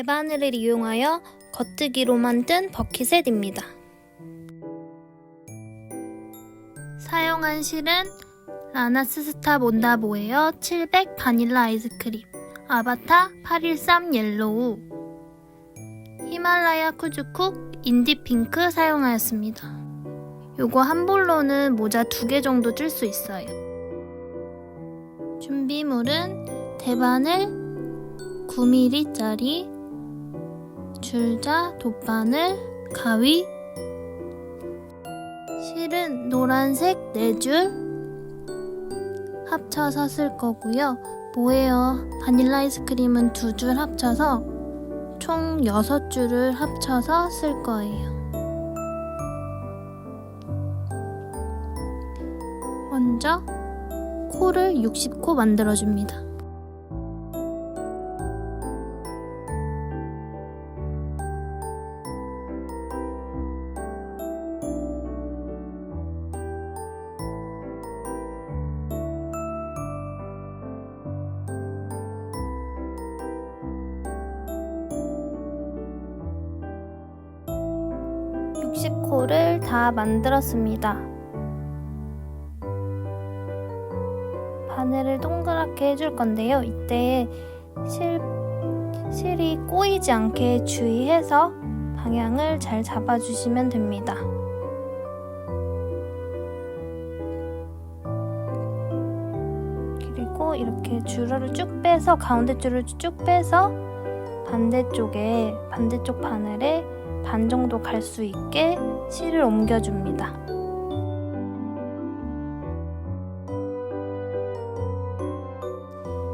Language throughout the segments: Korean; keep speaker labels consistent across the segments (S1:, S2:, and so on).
S1: 대바늘을 이용하여 겉뜨기로 만든 버킷셋입니다. 사용한 실은 라나스 스타 몬다보에어 700 바닐라 아이스크림, 아바타 813 옐로우, 히말라야 쿠즈쿡 인디 핑크 사용하였습니다. 요거 한 볼로는 모자 두 개 정도 뜰 수 있어요. 준비물은 대바늘 9mm짜리 줄자, 돗바늘, 가위 실은 노란색 4줄 합쳐서 쓸 거고요. 뭐예요? 바닐라 아이스크림은 두줄 합쳐서 총 6줄을 합쳐서 쓸 거예요. 먼저 코를 60코 만들어줍니다. 다 만들었습니다. 바늘을 동그랗게 해줄 건데요. 이때 실, 실이 꼬이지 않게 주의해서 방향을 잘 잡아주시면 됩니다. 그리고 이렇게 줄을 쭉 빼서 가운데 줄을 쭉 빼서 반대쪽에 반대쪽 바늘에 반 정도 갈 수 있게 실을 옮겨줍니다.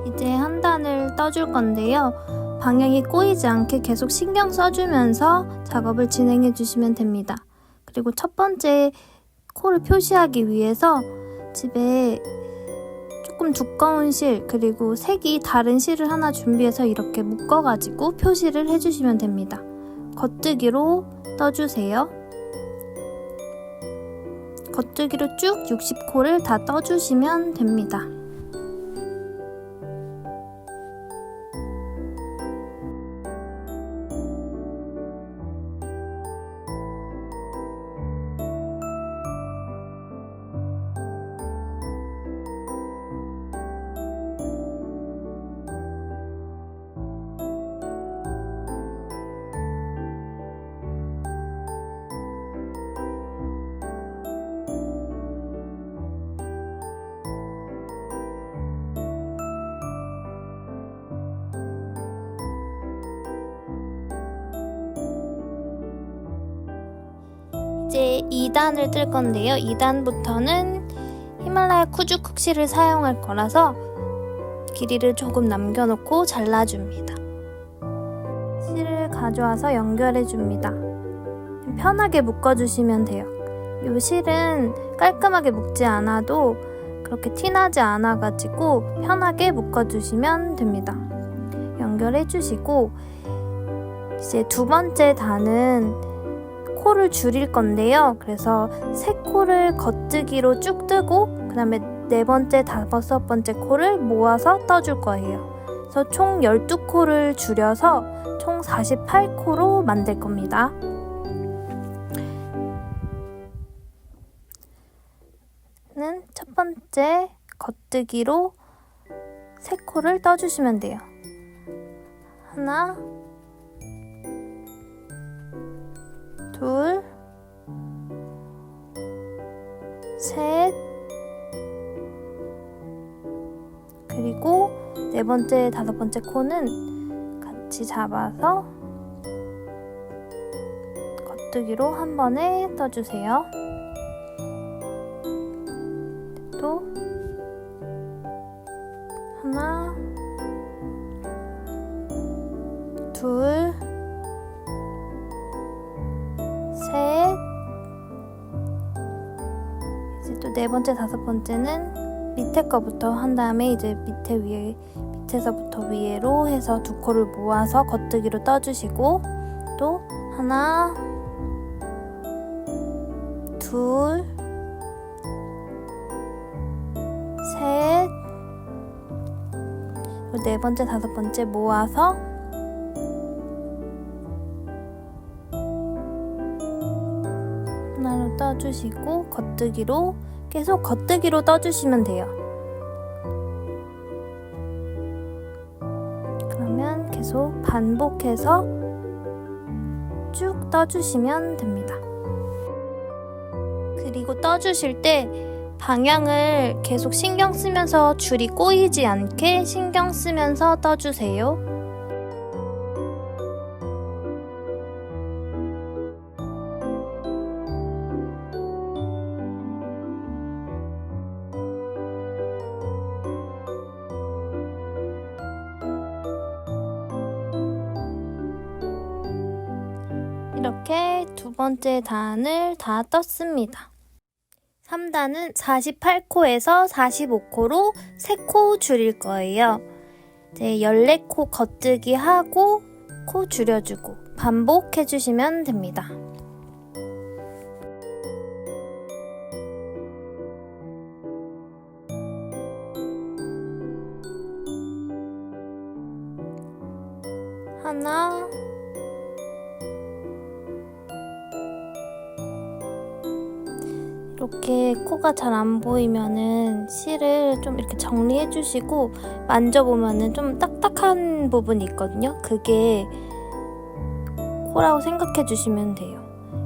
S1: 이제 한 단을 떠줄 건데요. 방향이 꼬이지 않게 계속 신경 써주면서 작업을 진행해 주시면 됩니다. 그리고 첫 번째 코를 표시하기 위해서 집에 조금 두꺼운 실 그리고 색이 다른 실을 하나 준비해서 이렇게 묶어가지고 표시를 해주시면 됩니다. 겉뜨기로 떠주세요. 겉뜨기로 쭉 60코를 다 떠주시면 됩니다. 2단을 뜰 건데요. 2단부터는 히말라야 쿠즈쿡 실을 사용할 거라서 길이를 조금 남겨놓고 잘라줍니다. 실을 가져와서 연결해 줍니다. 편하게 묶어주시면 돼요. 이 실은 깔끔하게 묶지 않아도 그렇게 티나지 않아가지고 편하게 묶어주시면 됩니다. 연결해 주시고 이제 두 번째 단은 코를 줄일 건데요. 그래서 세 코를 겉뜨기로 쭉 뜨고 그 다음에 네 번째, 다섯 번째 코를 모아서 떠줄 거예요. 그래서 총 12코를 줄여서 총 48코로 만들 겁니다. 는첫 번째 겉뜨기로 세 코를 떠주시면 돼요. 하나, 둘, 셋, 그리고 네 번째, 다섯 번째 코는 같이 잡아서 겉뜨기로 한 번에 떠주세요. 번째, 다섯 번째는 밑에 거부터 한 다음에 이제 밑에 위에 밑에서부터 위에로 해서 두 코를 모아서 겉뜨기로 떠주시고 또 하나 둘 셋 그리고 네 번째, 다섯 번째 모아서 하나로 떠주시고 겉뜨기로 계속 겉뜨기로 떠주시면 돼요. 그러면 계속 반복해서 쭉 떠주시면 됩니다. 그리고 떠주실 때 방향을 계속 신경 쓰면서 줄이 꼬이지 않게 신경 쓰면서 떠주세요. 번째 단을 다 떴습니다. 3단은 48코에서 45코로 3코 줄일 거예요. 이제 14코 겉뜨기 하고 코 줄여주고 반복해 주시면 됩니다. 안 보이면은 실을 좀 이렇게 정리해 주시고 만져보면은 좀 딱딱한 부분이 있거든요. 그게 코라고 생각해 주시면 돼요.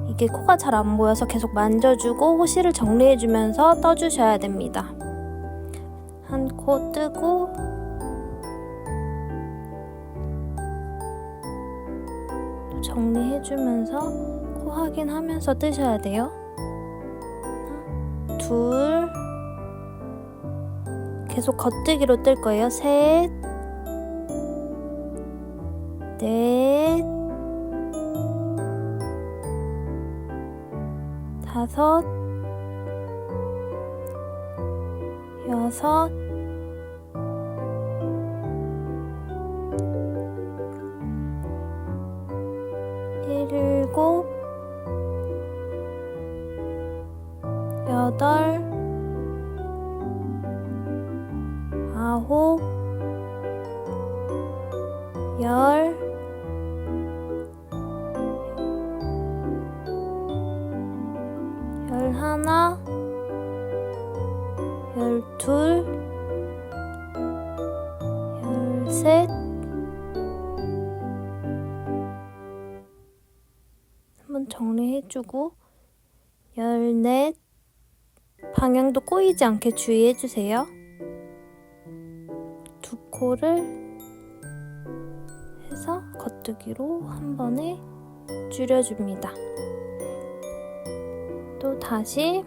S1: 이게 코가 잘 안 보여서 계속 만져주고 실을 정리해 주면서 떠주셔야 됩니다. 한 코 뜨고 정리해 주면서 코 확인하면서 뜨셔야 돼요. 둘. 계속 겉뜨기로 뜰 거예요. 셋, 넷, 다섯, 여섯, 해주고, 열넷, 방향도 꼬이지 않게 주의해 주세요. 두 코를 해서 겉뜨기로 한 번에 줄여줍니다. 또 다시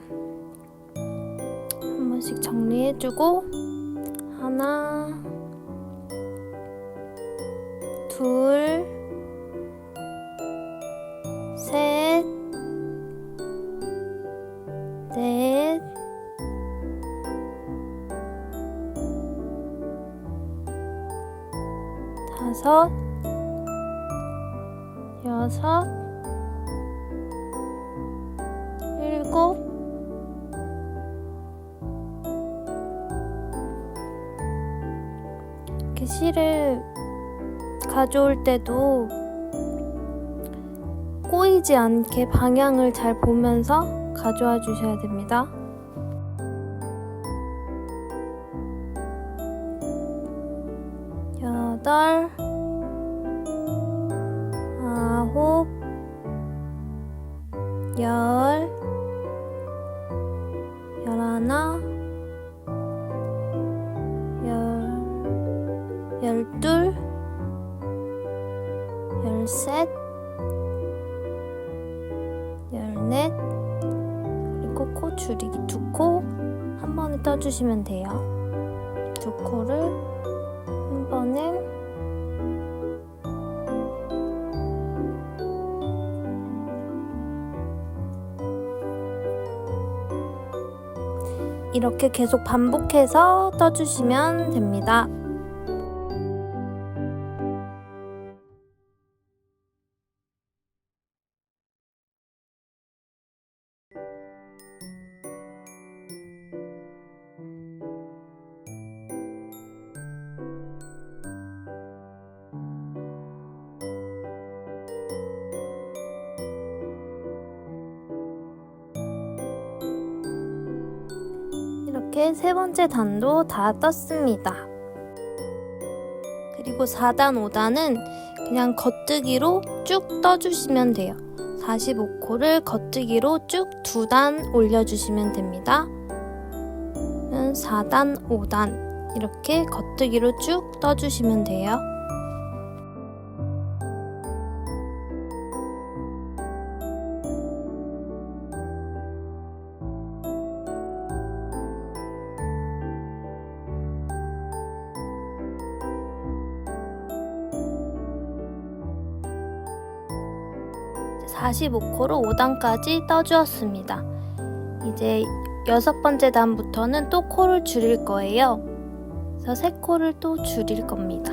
S1: 한 번씩 정리해 주고 하나 둘 다섯, 여섯, 일곱, 이렇게 실을 가져올 때도 꼬이지 않게 방향을 잘 보면서 가져와 주셔야 됩니다. 번에 떠주시면 돼요. 두 코를 한 번에 이렇게 계속 반복해서 떠주시면 됩니다. 번째 단도 다 떴습니다. 그리고 4단, 5단은 그냥 겉뜨기로 쭉 떠주시면 돼요. 45코를 겉뜨기로 쭉 두 단 올려주시면 됩니다. 4단, 5단 이렇게 겉뜨기로 쭉 떠주시면 돼요. 45코로 5단까지 떠주었습니다. 이제 여섯 번째 단부터는 또 코를 줄일 거예요. 그래서 세 코를 또 줄일 겁니다.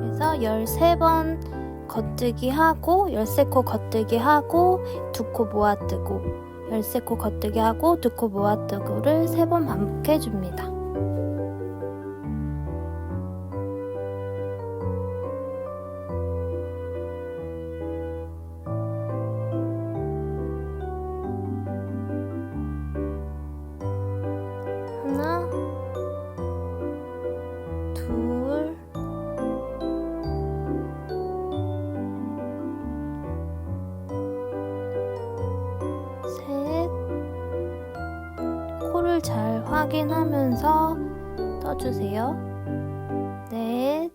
S1: 그래서 13번 겉뜨기 하고 13코 겉뜨기 하고 두 코 모아뜨고 13코 겉뜨기 하고 두 코 모아뜨고를 세 번 반복해 줍니다. 확인하면서 떠주세요. 넷,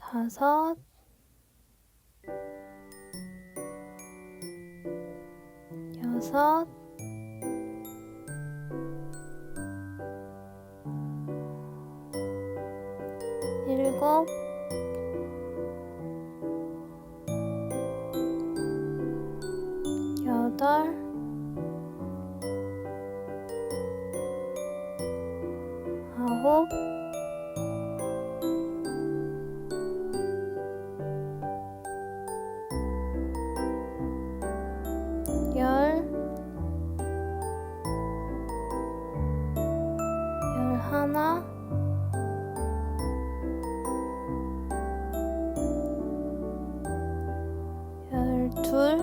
S1: 다섯, 여섯, 하나, 열둘,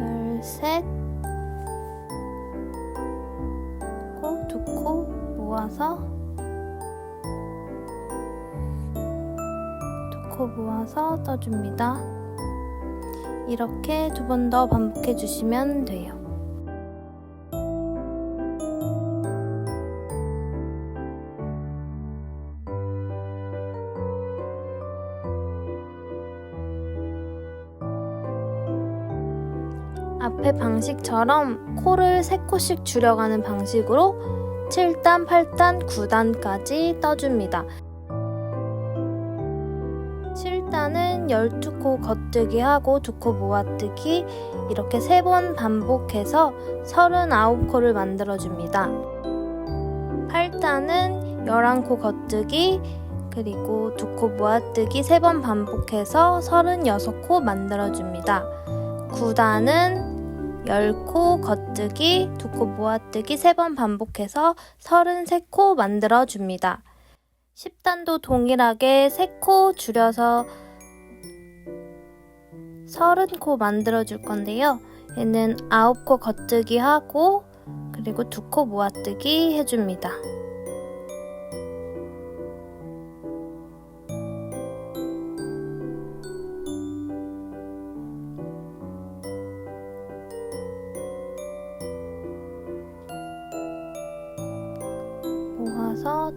S1: 열셋, 코두코 모아서 두 코 모아서 떠줍니다. 이렇게 두 번 더 반복해 주시면 돼요. 방식처럼 코를 3코씩 줄여가는 방식으로 7단, 8단, 9단까지 떠줍니다. 7단은 12코 겉뜨기 하고 2코 모아뜨기 이렇게 3번 반복해서 39코를 만들어줍니다. 8단은 11코 겉뜨기 그리고 2코 모아뜨기 3번 반복해서 36코 만들어줍니다. 9단은 10코 겉뜨기, 2코 모아뜨기 3번 반복해서 33코 만들어 줍니다. 10단도 동일하게 3코 줄여서 30코 만들어 줄 건데요. 얘는 9코 겉뜨기 하고 그리고 2코 모아뜨기 해줍니다.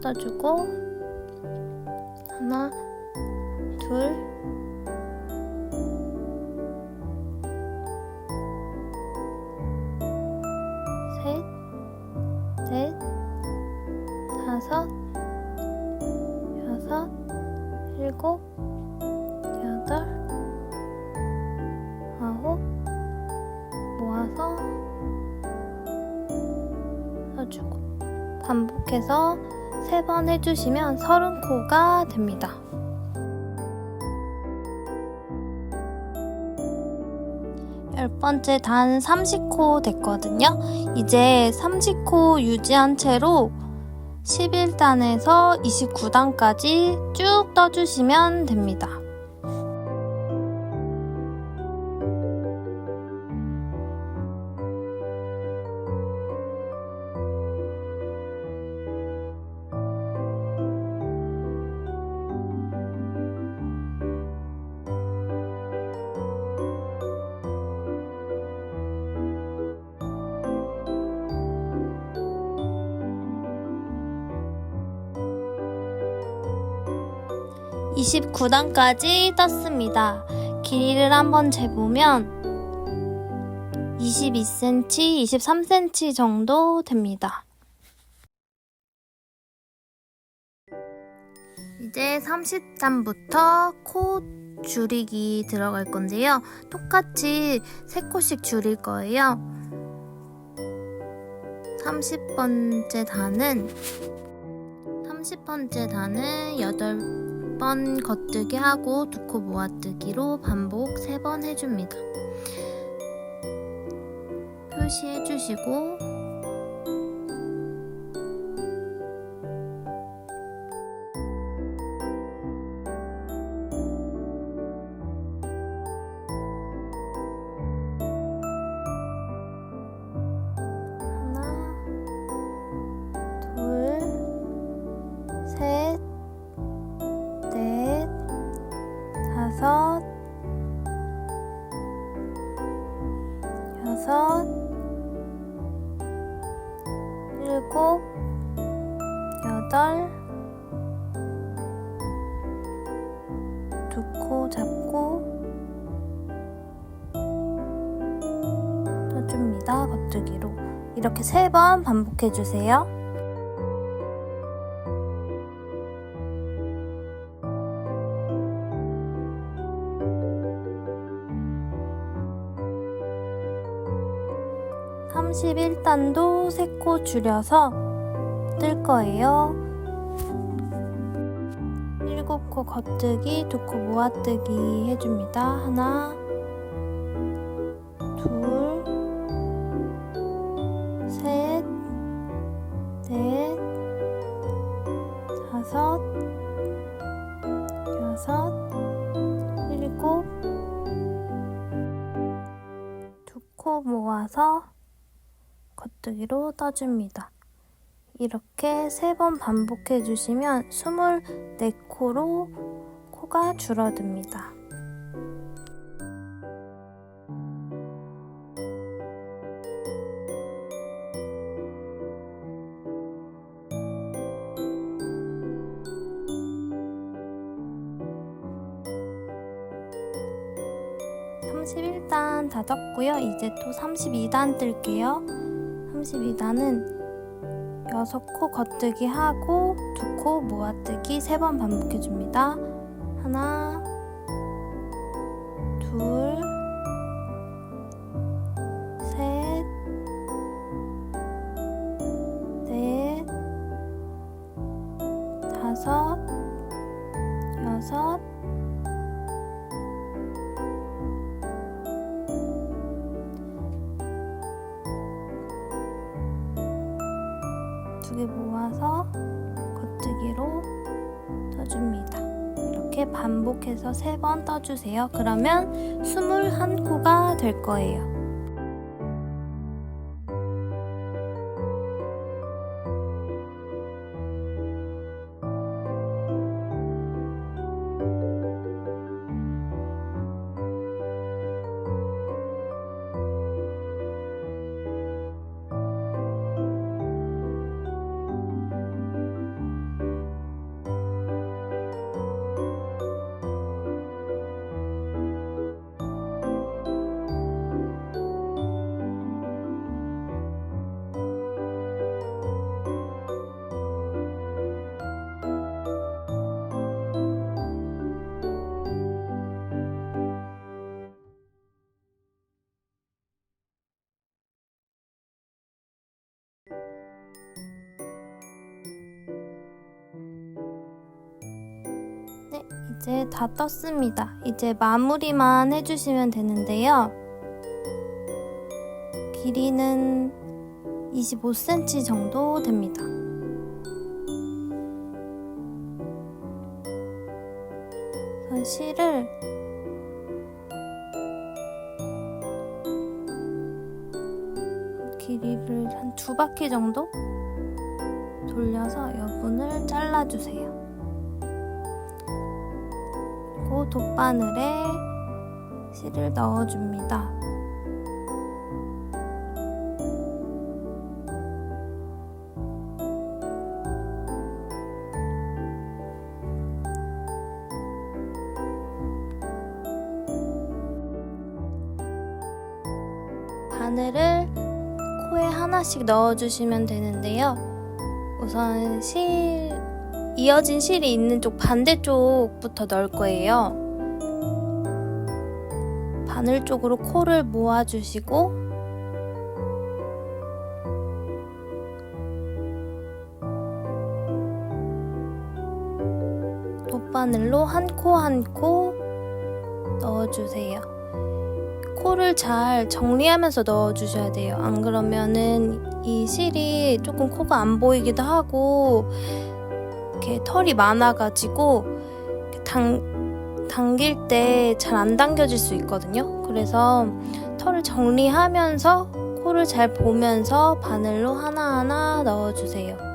S1: 떠주고 하나, 둘, 8번 해주시면 30코가 됩니다. 열 번째 단 30코 됐거든요. 이제 30코 유지한 채로 11단에서 29단까지 쭉 떠주시면 됩니다. 29단까지 떴습니다. 길이를 한번 재보면 22cm, 23cm 정도 됩니다. 이제 30단부터 코 줄이기 들어갈 건데요. 똑같이 3코씩 줄일 거예요. 30번째 단은 30번째 단은 8 번 겉뜨기 하고 두 코 모아뜨기로 반복 3번 해줍니다. 표시해 주시고 세 번 반복해 주세요. 삼십일 단도 세 코 줄여서 뜰 거예요. 일곱 코 겉뜨기, 두 코 모아뜨기 해줍니다. 하나, 겉뜨기로 떠줍니다. 이렇게 세 번 반복해 주시면 24코로 코가 줄어듭니다. 삼십일 단다 떴고요. 이제 또 32단 뜰게요. 32단은 6코 겉뜨기 하고 2코 모아뜨기 3번 반복해 줍니다. 하나, 떠주세요. 그러면 21코가 될 거예요. 이제 다 떴습니다. 이제 마무리만 해주시면 되는데요. 길이는 25cm 정도 됩니다. 그래서 실을 길이를 한 두 바퀴 정도 돌려서 여분을 잘라주세요. 돗바늘에 실을 넣어줍니다. 바늘을 코에 하나씩 넣어주시면 되는데요. 우선 실, 이어진 실이 있는 쪽 반대쪽부터 넣을 거예요. 바늘 쪽으로 코를 모아주시고, 돗바늘로 한 코 한 코 넣어주세요. 코를 잘 정리하면서 넣어주셔야 돼요. 안 그러면은 이 실이 조금 코가 안 보이기도 하고 이렇게 털이 많아가지고 당, 당길 때 잘 안 당겨질 수 있거든요. 그래서 털을 정리하면서 코를 잘 보면서 바늘로 하나하나 넣어주세요.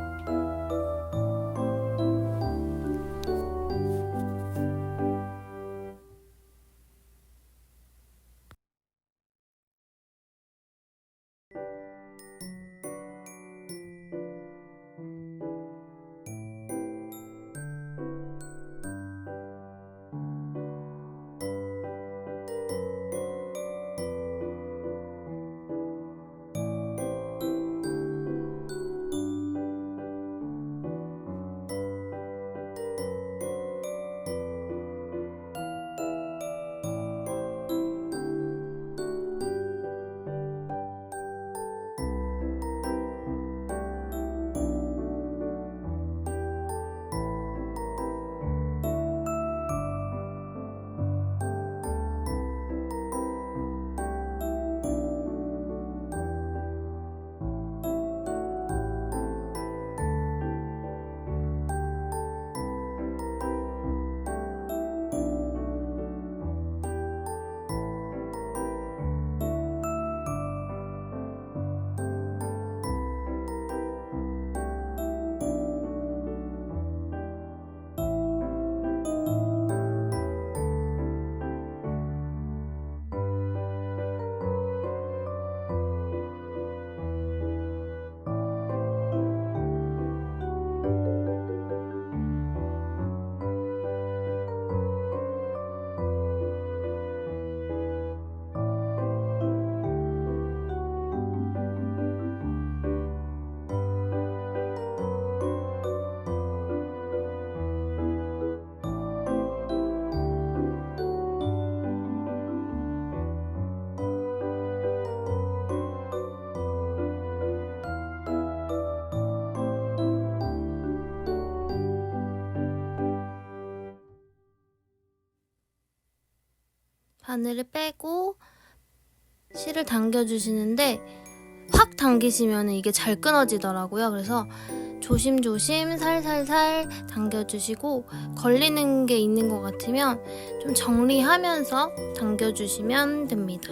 S1: 바늘을 빼고 실을 당겨주시는데 확 당기시면 이게 잘 끊어지더라고요. 그래서 조심조심 살살살 당겨주시고 걸리는 게 있는 것 같으면 좀 정리하면서 당겨주시면 됩니다.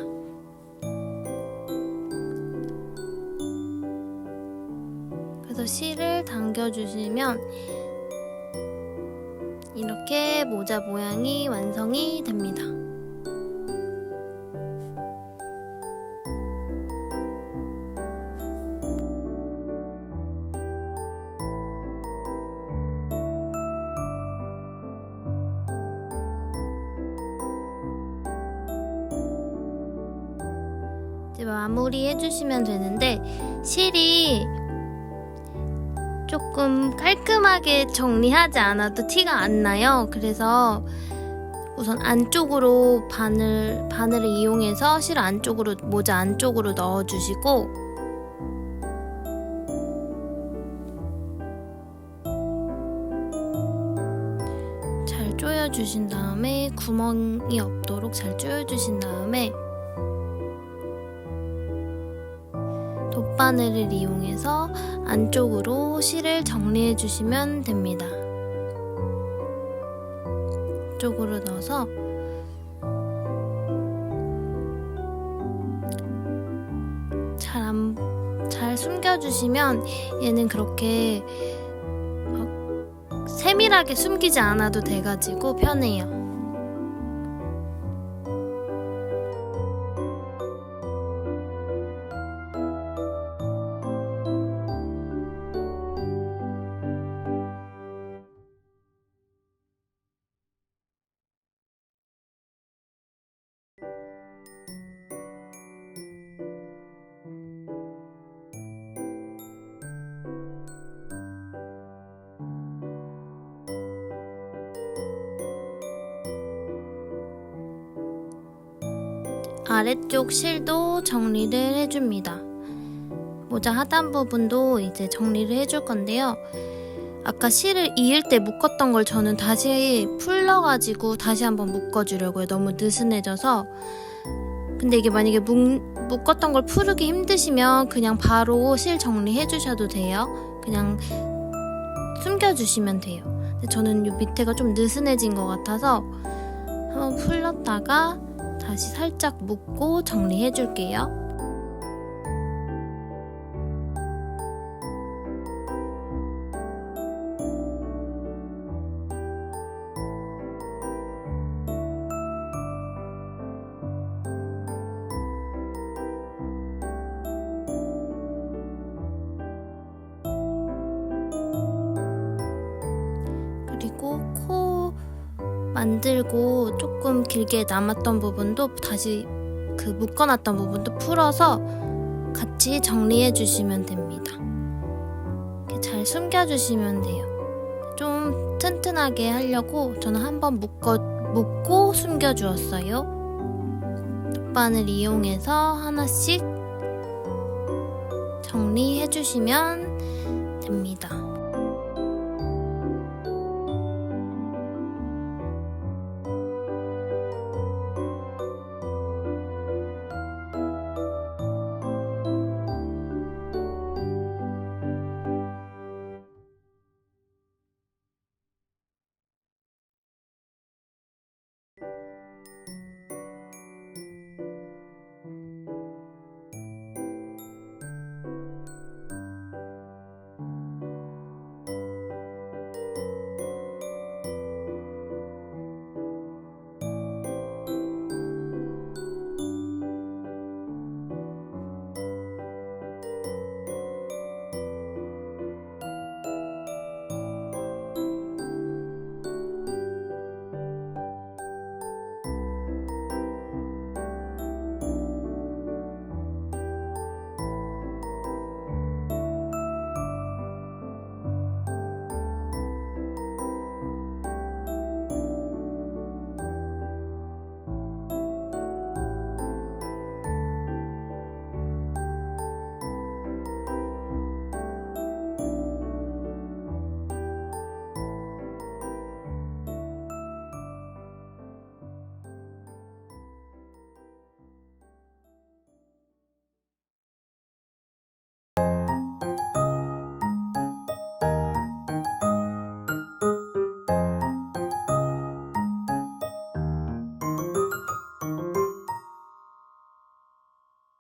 S1: 그래서 실을 당겨주시면 이렇게 모자 모양이 완성이 됩니다. 이제 마무리 해주시면 되는데 실이 조금 깔끔하게 정리하지 않아도 티가 안 나요. 그래서 우선 안쪽으로 바늘 바늘을 이용해서 실 안쪽으로 모자 안쪽으로 넣어주시고 잘 조여주신 다음에 구멍이 없도록 잘 조여주신 다음에 돗바늘을 이용해서 안쪽으로 실을 정리해 주시면 됩니다. 쪽으로 넣어서 잘, 안, 잘 숨겨주시면 얘는 그렇게 막 세밀하게 숨기지 않아도 돼가지고 편해요. 아래쪽 실도 정리를 해줍니다. 모자 하단 부분도 이제 정리를 해줄 건데요. 아까 실을 이을 때 묶었던 걸 저는 다시 풀러가지고 다시 한번 묶어주려고요. 너무 느슨해져서. 근데 이게 만약에 묶, 묶었던 걸 풀기 힘드시면 그냥 바로 실 정리해 주셔도 돼요. 그냥 숨겨주시면 돼요. 근데 저는 이 밑에가 좀 느슨해진 것 같아서 한번 풀렀다가 다시 살짝 묶고 정리해 줄게요. 길게 남았던 부분도 다시 그 묶어놨던 부분도 풀어서 같이 정리해 주시면 됩니다. 잘 숨겨주시면 돼요. 좀 튼튼하게 하려고 저는 한번 묶어 묶고 숨겨주었어요. 톱반을 이용해서 하나씩 정리해 주시면 됩니다.